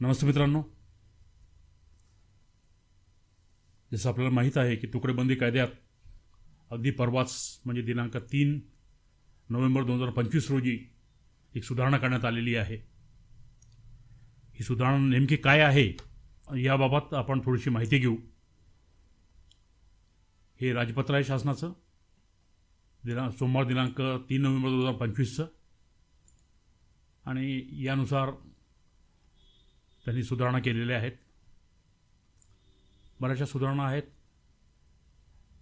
नमस्ते मित्रांनो. जसं आपल्याला माहीत आहे की तुकडेबंदी कायद्यात अगदी परवाच म्हणजे दिनांक तीन नोव्हेंबर दोन हजार पंचवीस रोजी एक सुधारणा करण्यात आलेली आहे. ही सुधारणा नेमकी काय आहे याबाबत आपण थोडीशी माहिती घेऊ. हे राजपत्र आहे शासनाचं. दिना सोमवार दिनांक तीन नोव्हेंबर दोन हजार पंचवीसचं. आणि यानुसार त्यांनी सुधारणा केलेल्या आहेत. बऱ्याचशा सुधारणा आहेत.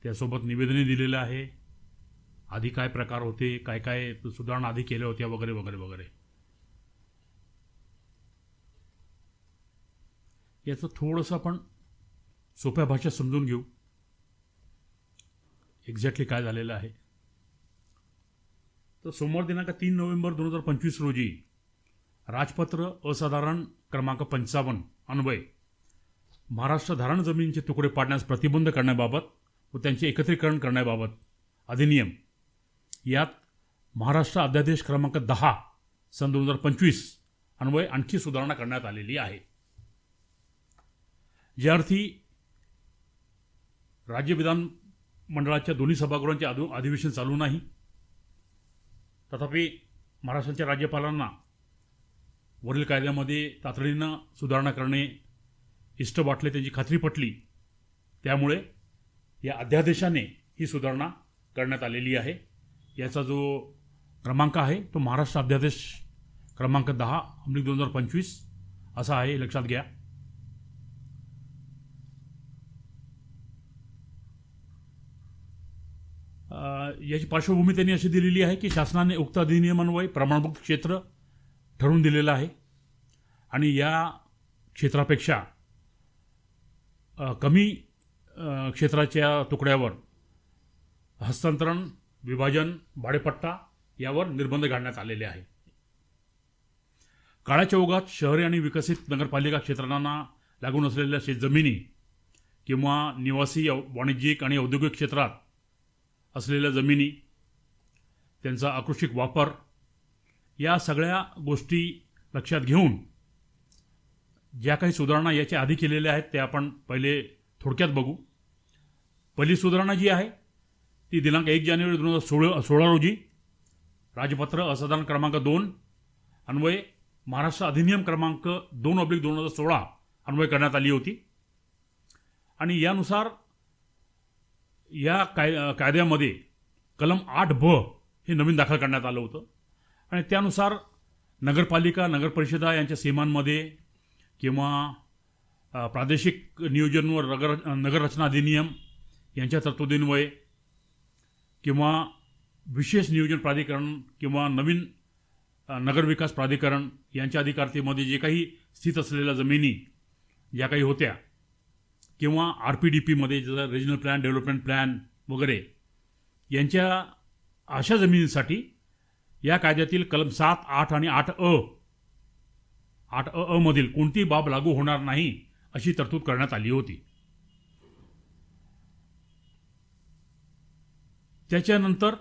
त्यासोबत निवेदने दिलेलं आहे. आधी काय प्रकार होते काय काय सुधारणा आधी केल्या होत्या वगैरे वगैरे वगैरे. याचं थोडंसं आपण सोप्या भाषेत समजून घेऊ. एक्झॅक्टली काय झालेलं आहे. तर सोमवार दिनांक तीन नोव्हेंबर दोन हजार पंचवीस रोजी राजपत्र असाधारण क्रमांक पंचावन्न अन्वय. महाराष्ट्र धारण जमिनीचे तुकडे पाडण्यास प्रतिबंध करण्याबाबत व त्यांचे एकत्रीकरण करण्याबाबत अधिनियम. यात महाराष्ट्र अध्यादेश क्रमांक दहा सन दोन हजार पंचवीस अन्वय आणखी सुधारणा करण्यात आलेली आहे. ज्या अर्थी राज्य विधान मंडळाच्या दोन्ही सभागृहांचे अधु अधिवेशन चालू नाही. तथापि महाराष्ट्राच्या राज्यपालांना वरील कायद्यामध्ये तातडीनं सुधारणा करणे इष्ट वाटले त्याची खात्री पटली. त्यामुळे या अध्यादेशाने ही सुधारणा करण्यात आलेली आहे. याचा जो क्रमांक आहे तो महाराष्ट्र अध्यादेश क्रमांक दहा अंमली दोन हजार पंचवीस असा आहे. लक्षात घ्या. याची पार्श्वभूमी त्यांनी अशी दिलेली आहे की शासनाने उक्त अधिनियमान्वये प्रमाणभूत क्षेत्र ठरवून दिलेलं आहे. आणि या क्षेत्रापेक्षा कमी क्षेत्राच्या तुकड्यावर हस्तांतरण विभाजन भाडेपट्टा यावर निर्बंध घालण्यात आलेले आहे काळाच्या ओघात शहरी आणि विकसित नगरपालिका क्षेत्रांना लागून असलेल्या शेतजमिनी किंवा निवासी वाणिज्यिक आणि औद्योगिक क्षेत्रात असलेल्या जमिनी त्यांचा आकृषिक वापर या सगळ्या गोष्टी लक्षात घेऊन ज्या काही सुधारणा याच्या आधी केलेल्या आहेत त्या आपण पहिले थोडक्यात बघू. पहिली सुधारणा जी आहे ती दिनांक एक जानेवारी दोन हजार सोळा सोळा रोजी राजपत्र असाधारण क्रमांक दोन अन्वये महाराष्ट्र अधिनियम क्रमांक दोन ऑब्लिक दोन हजार सोळा अन्वय करण्यात आली होती. आणि यानुसार या काय कायद्यामध्ये कलम आठ ब हे नवीन दाखल करण्यात आलं होतं. आणि त्यानुसार नगरपालिका नगरपरिषदा यांच्या सीमांमध्ये किंवा प्रादेशिक नियोजन व नगर नगररचना अधिनियम यांच्या तरतुदीन्वये किंवा विशेष नियोजन प्राधिकरण किंवा नवीन नगरविकास प्राधिकरण यांच्या अधिकारतेमध्ये जे काही स्थित असलेल्या जमिनी ज्या काही होत्या किंवा आर पी डी पीमध्ये जसं रिजनल प्लॅन डेव्हलपमेंट प्लॅन वगैरे यांच्या अशा जमिनींसाठी या कायद्यातील कलम सात आठ आणि आठ अ. आठ अ अ मधील कोणतीही बाब लागू होणार नाही अशी तरतूद करण्यात आली होती. त्याच्यानंतर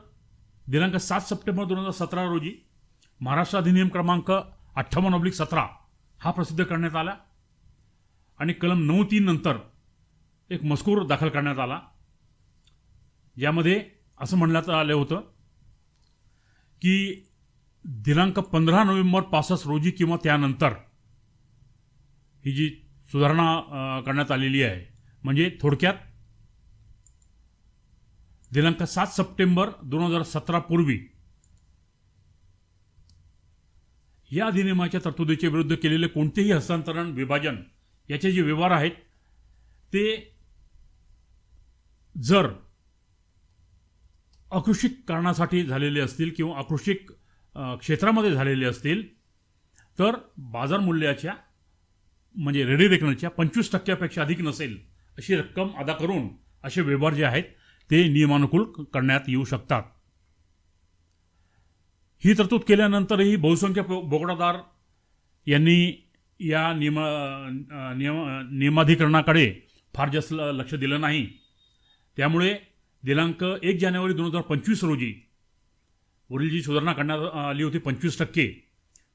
दिनांक सात सप्टेंबर दोन हजार सतरा रोजी महाराष्ट्र अधिनियम क्रमांक अठ्ठावन्न ऑब्लिक सतरा हा प्रसिद्ध करण्यात आला आणि कलम नऊ तीन नंतर एक मजकूर दाखल करण्यात आला. ज्यामध्ये असं म्हणण्यात आलं होतं की दिनांक पंधरा नोव्हेंबर पासष्ट रोजी किंवा त्यानंतर ही जी सुधारणा करण्यात आलेली आहे म्हणजे थोडक्यात दिनांक सात सप्टेंबर दोन हजार सतरा पूर्वी या अधिनियमाच्या तरतुदीच्या विरुद्ध केलेले कोणतेही हस्तांतरण विभाजन याचे जे व्यवहार आहेत ते जर अकृषिक कारणासाठी झालेले असतील किंवा आकृषिक क्षेत्रामध्ये झालेले असतील तर बाजार मूल्याच्या म्हणजे रेडी रेकनरच्या पंचवीस टक्क्यापेक्षा अधिक नसेल अशी रक्कम अदा करून असे व्यवहार जे आहेत ते नियमानुकूल करण्यात येऊ शकतात. ही तरतूद केल्यानंतरही बहुसंख्य बोगडादार यांनी या नियम नियम नियमाधिकरणाकडे फार जास्त लक्ष दिलं नाही. त्यामुळे दिनांक एक जानेवारी दोन हजार पंचवीस रोजी वरील जी सुधारणा करण्यात आली होती पंचवीस टक्के.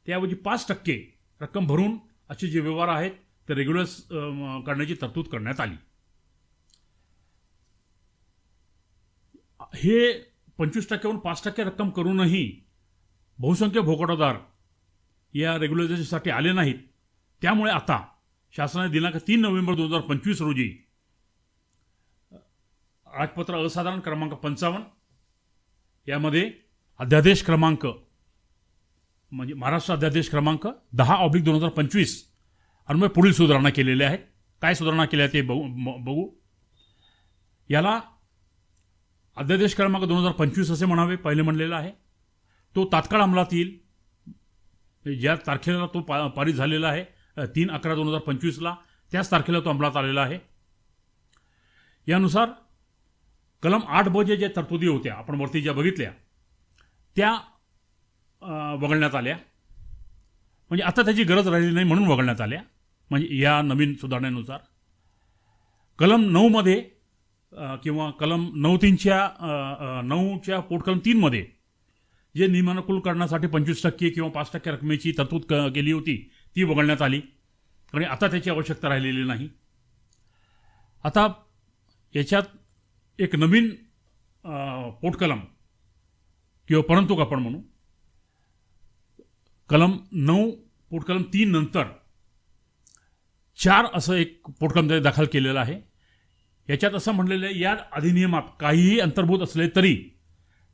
त्याऐवजी पाच टक्के रक्कम भरून असे जे व्यवहार आहेत ते रेग्युलर करण्याची तरतूद करण्यात आली. हे पंचवीस टक्क्याहून पाच टक्के रक्कम करूनही बहुसंख्य भोकटदार या रेग्युलेशनसाठी आले नाहीत. त्यामुळे आता शासनाने दिनांक तीन नोव्हेंबर दोन हजार पंचवीस रोजी राजपत्र असाधारण क्रमांक पंचावन्न. यामध्ये अध्यादेश क्रमांक म्हणजे महाराष्ट्र अध्यादेश क्रमांक दहा ऑब्लिक दोन हजार पंचवीस. अन्वये पुढील सुधारणा केलेल्या आहेत काय सुधारणा केल्या ते बघू बघू. याला अध्यादेश क्रमांक दोन हजार पंचवीस असे म्हणावे पहिले म्हणलेलं आहे. तो तात्काळ अंमलात येईल. ज्या तारखेला तो पा पारित झालेला आहे तीन अकरा दोन हजार पंचवीसला त्याच तारखेला तो अंमलात आलेला आहे. यानुसार कलम आठ बजे ज्या तरतुदी होत्या आपण वरती ज्या बघितल्या त्या वगळण्यात आल्या. म्हणजे आता त्याची गरज राहिली नाही म्हणून वगळण्यात आल्या. म्हणजे या नवीन सुधारणेनुसार. कलम नऊमध्ये किंवा कलम नऊ तीनच्या नऊच्या पोटकलम तीनमध्ये जे नियमानुकूल करण्यासाठी पंचवीस टक्के किंवा पाच टक्के रकमेची तरतूद क केली होती ती वगळण्यात आली. आणि आता त्याची आवश्यकता राहिलेली नाही. आता याच्यात एक नवीन पोटकलम किंवा परंतु आपण म्हणू. कलम नऊ पोटकलम तीन नंतर चार असं एक पोटकलम त्याने दाखल केलेलं आहे. याच्यात असं म्हणलेलं आहे या अधिनियमात काहीही अंतर्भूत असले तरी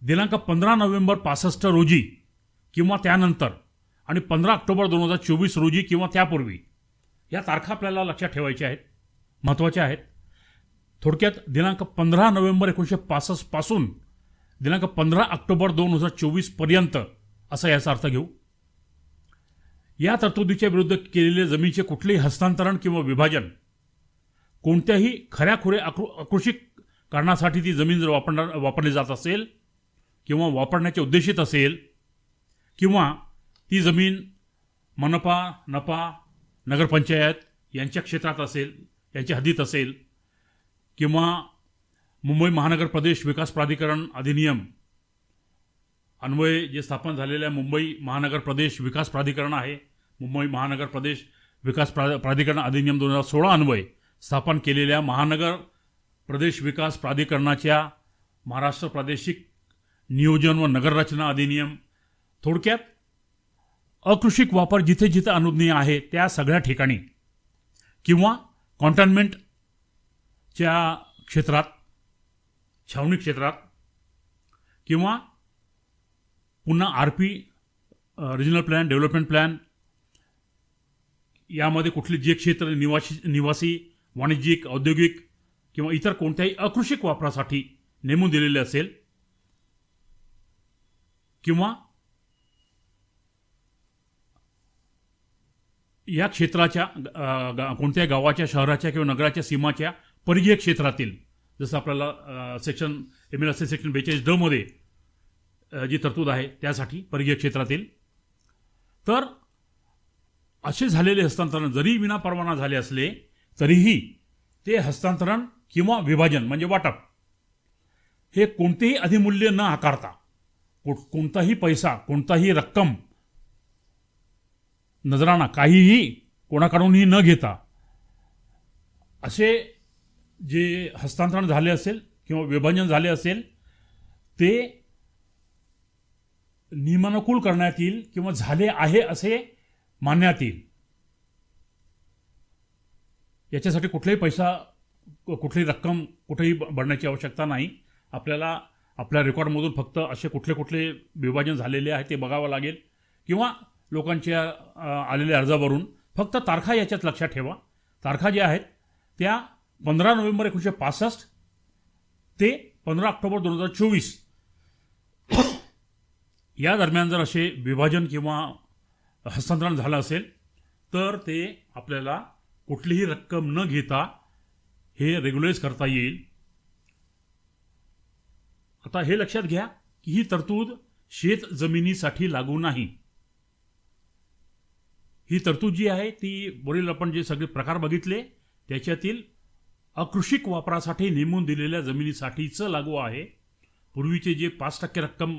दिनांक पंधरा नोव्हेंबर पासष्ट रोजी किंवा त्यानंतर आणि पंधरा ऑक्टोबर दोन हजार चोवीस रोजी किंवा त्यापूर्वी या तारखा आपल्याला लक्षात ठेवायच्या आहेत महत्त्वाच्या आहेत. थोडक्यात दिनांक पंधरा नोव्हेंबर एकोणीसशे पासष्टपासून दिनांक पंधरा ऑक्टोबर दोन हजार चोवीसपर्यंत असा याचा अर्थ घेऊ. या तरतुदीच्या विरुद्ध केलेले जमिनीचे कुठलेही हस्तांतरण किंवा विभाजन कोणत्याही खऱ्याखुरे आकृ आकृषिक कारणासाठी ती जमीन जर वापरणार वापरली जात असेल किंवा वापरण्याचे उद्देशित असेल किंवा ती जमीन मनपा नपा नगरपंचायत यांच्या क्षेत्रात असेल यांच्या हद्दीत असेल किंवा मुंबई महानगर प्रदेश विकास प्राधिकरण अधिनियम अन्वये जे स्थापन झालेल्या मुंबई महानगर प्रदेश विकास प्राधिकरण आहे मुंबई महानगर प्रदेश विकास प्रा प्राधिकरण अधिनियम दोन हजार सोळा अन्वये स्थापन केलेल्या महानगर प्रदेश विकास प्राधिकरणाच्या महाराष्ट्र प्रादेशिक नियोजन व नगररचना अधिनियम थोडक्यात अकृषिक वापर जिथे जिथे अनुज्ञेय आहे त्या सगळ्या ठिकाणी किंवा च्या क्षेत्रात छावणी क्षेत्रात किंवा पुन्हा R P regional plan development plan यामध्ये कुठले जे क्षेत्र निवासी निवासी वाणिज्यिक औद्योगिक किंवा इतर कोणत्याही अकृषिक वापरासाठी नेमून दिलेले असेल किंवा या क्षेत्राच्या कोणत्याही गावाच्या शहराच्या किंवा नगराच्या सीमाच्या परिघीय क्षेत्रातील जसं आपल्याला सेक्शन एम एल असे सेक्शन बेचाळीस ड मध्ये जी तरतूद आहे त्यासाठी परिघीय क्षेत्रातील. तर असे झालेले हस्तांतरण जरी विनापरवाना झाले असले तरीही ते हस्तांतरण किंवा विभाजन म्हणजे वाटप हे कोणतेही अधिमूल्य न आकारता कोणताही पैसा कोणताही रक्कम नजराणा काहीही कोणाकडूनही न घेता असे जे हस्तांतरण झाले असेल किंवा विभाजन झाले असेल ते नियमानुकूल करण्यात येईल किंवा झाले आहे असे मानण्यात येईल. याच्यासाठी कुठलाही पैसा कुठली कुठलीही रक्कम कुठेही भरण्याची आवश्यकता नाही. आपल्याला आपल्या रेकॉर्डमधून फक्त असे कुठले कुठले विभाजन झालेले आहे ते बघावं लागेल. किंवा लोकांच्या आलेल्या अर्जावरून फक्त तारखा याच्यात लक्षात ठेवा. तारखा ज्या आहेत त्या पंधरा नोव्हेंबर एकोणीसशे पासष्ट ते पंधरा ऑक्टोबर दोन हजार चोवीस. या दरम्यान जर असे विभाजन किंवा हस्तांतरण झालं असेल तर ते आपल्याला कुठलीही रक्कम न घेता हे रेग्युलाइज करता येईल. आता हे लक्षात घ्या की ही तरतूद शेत जमिनीसाठी लागू नाही. ही तरतूद जी आहे ती वरील आपण जे सगळे प्रकार बघितले त्याच्यातील अकृषिक वापरासाठी नेमून दिलेल्या जमिनीसाठीचं लागू आहे. पूर्वीचे जे पाच टक्के रक्कम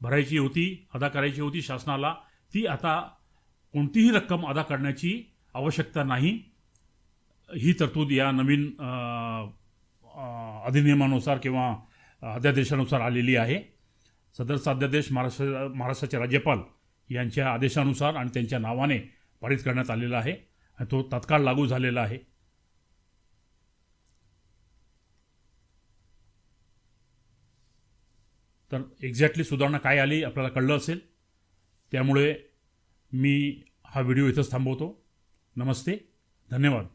भरायची होती अदा करायची होती शासनाला ती आता कोणतीही रक्कम अदा करण्याची आवश्यकता नाही. ही तरतूद या नवीन अधिनियमानुसार किंवा अध्यादेशानुसार आलेली आहे. सदरचा अध्यादेश महाराष्ट्र महाराष्ट्राचे राज्यपाल यांच्या आदेशानुसार आणि त्यांच्या नावाने पारित करण्यात आलेला आहे. आणि तो तत्काळ लागू झालेला आहे. तर एक्झॅक्टली सुधारणा काय आली आपल्याला कळलं असेल. त्यामुळे मी हा व्हिडिओ इथंच थांबवतो. नमस्ते. धन्यवाद.